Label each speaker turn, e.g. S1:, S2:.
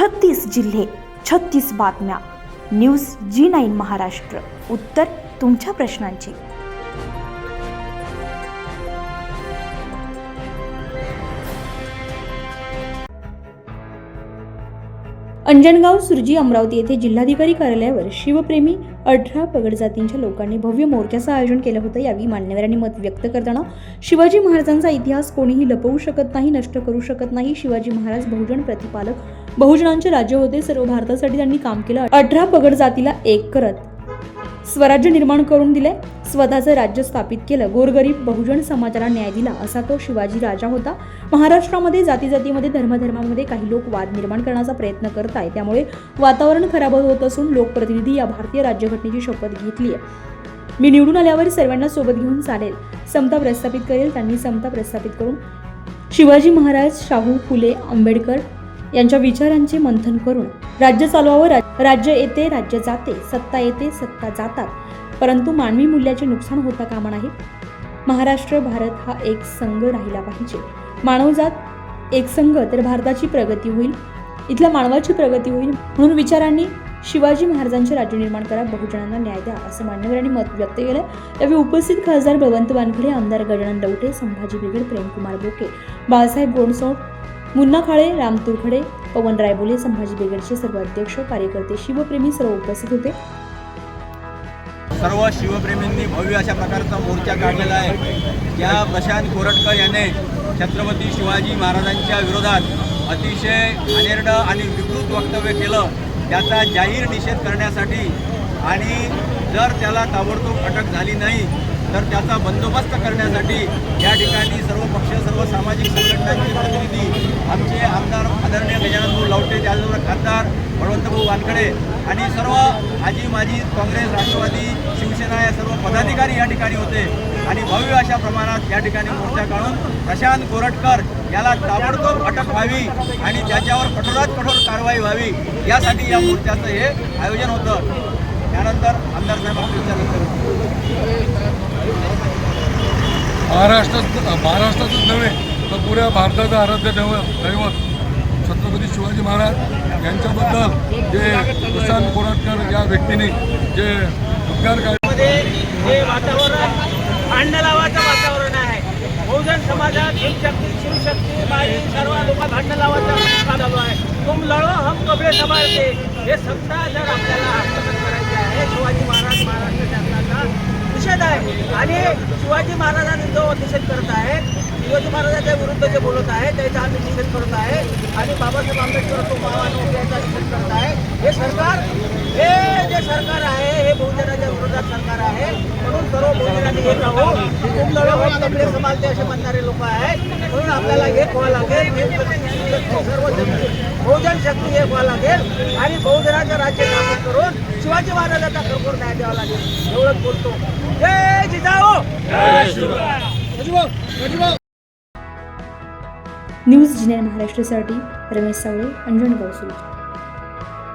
S1: छत्तीस जिल्हे छत्तीस बातम्या. News G nine Maharashtra. उत्तर तुमच्या प्रश्नांची. अंजनगाव सुरजी अमरावती येथे जिल्हाधिकारी कार्यालयावर शिवप्रेमी अठरा पगड जातींच्या लोकांनी भव्य मोर्चाचं आयोजन केलं होतं यावेळी मान्यवरांनी मत व्यक्त करताना शिवाजी महाराजांचा इतिहास कोणीही लपवू शकत नाही नष्ट करू शकत नाही. शिवाजी महाराज बहुजन प्रतिपालक बहुजनांचे राज्य होते. सर्व भारतासाठी त्यांनी काम केलं. अठरा पगड जातीला एक करत स्वराज्य निर्माण करून दिले स्वतःचं राज्य स्थापित केलं. गोरगरीब बहुजन समाजाला न्याय दिला. असा तो शिवाजी राजा होता. महाराष्ट्रामध्ये जाती जातीमध्ये धर्मधर्मामध्ये काही लोक वाद निर्माण करण्याचा प्रयत्न करत आहे त्यामुळे वातावरण खराब होत असून लोकप्रतिनिधी या भारतीय राज्यघटनेची शपथ घेतली आहे मी निवडून आल्यावर सर्वांना सोबत घेऊन चालेल. समता प्रस्थापित करेल. त्यांनी समता प्रस्थापित करून शिवाजी महाराज शाहू फुले आंबेडकर यांच्या विचारांचे मंथन करून राज्य चालवावं राज्य येते राज्य जाते सत्ता येते सत्ता जातात. परंतु मानवी मूल्याचे नुकसान होता कामा नाही महाराष्ट्र भारत हा एक संघ राहिला पाहिजे. मानवजात एक संघ तर भारताची प्रगती होईल. इथल्या मानवाची प्रगती होईल म्हणून विचारांनी शिवाजी महाराजांचे राज्य निर्माण करा बहुजनांना न्याय द्या असं मान्यवरांनी मत व्यक्त केलं. यावेळी उपस्थित खासदार बळवंत वानखडे आमदार गजानन लवटे संभाजी बिगड प्रेमकुमार बोके बाळासाहेब गोडसोड मुन्ना खाळे राम तुरखडे पवन रायबोले संभाजी बिगडचे सर्व अध्यक्ष कार्यकर्ते शिवप्रेमी सर्व उपस्थित होते.
S2: सर्व शिवप्रेमींनी भव्य अशा प्रकारचा मोर्चा काढलेला आहे. या प्रशांत कोरटकर याने छत्रपती शिवाजी महाराजांच्या विरोधात अतिशय घाणेरडं आणि विकृत वक्तव्य केलं. त्याचा जाहीर निषेध करण्यासाठी आणि जर त्याला ताबडतोब अटक झाली नाही तर त्याचा बंदोबस्त करण्यासाठी या ठिकाणी सर्व पक्ष सर्व सामाजिक संघटनांचे प्रतिनिधी आमचे आमदार आदरणीय गजानन भाऊ लवटे त्याचबरोबर खासदार बळवंतभाऊ वानखडे आणि सर्व आजी माजी काँग्रेस राष्ट्रवादी शिवसेना या सर्व पदाधिकारी या ठिकाणी होते. आणि भव्य अशा प्रमाणात या ठिकाणी मोर्चा काढून प्रशांत कोरटकर याला ताबडतोब अटक व्हावी आणि त्याच्यावर कठोरात कठोर कारवाई व्हावी यासाठी या मोर्चाचं हे आयोजन होतं. त्यानंतर आमदार साहेब
S3: महाराष्ट्रात महाराष्ट्रातच नव्हे तर पुऱ्या भारताचं आराध्य दैवत दैवत छत्रपती शिवाजी महाराज यांच्याबद्दल जे किसान कोराटकर या व्यक्तीने जे उद्गार काढले
S4: मध्ये वातावरण भांडण लावाचं वातावरण आहे. बहुजन समाजात शिवशक्ती शिवशक्ती बाई सर्व लोक भांडण लावायचं चालू आहे. तुम लढो हम कपडे सांभाळते. हे सत्ता जर आपल्याला हस्तगत करायचे आहे शिवाजी महाराज महाराष्ट्र निषेध आहे. आणि शिवाजी महाराजांनी जो निषेध करत आहे शिवाजी महाराजांच्या विरुद्ध जे बोलत आहे त्याचा आम्ही निषेध करत आहे. आणि बाबासाहेब आंबेडकर तो मावानो यांचा निषेध करत आहे. हे सरकार हे जे सरकार आहे हे बहुजनाच्या विरोधात सरकार आहे म्हणून सर्व खूप लढवत कपडे समालते असे म्हणणारे लोक आहेत म्हणून आपल्याला एक व्हावं लागेल सर्व जन- बहुजन शक्ती एक व्हावं लागेल आणि बहुजनाचं राज्य स्थापन करून शिवाजी महाराजांचा खरोखर न्याय द्यावा लागेल. एवढंच बोलतो. जय जिजाऊ!
S1: न्यूज जिने महाराष्ट्रासाठी रमेश सावळे अंजनगाव सुरू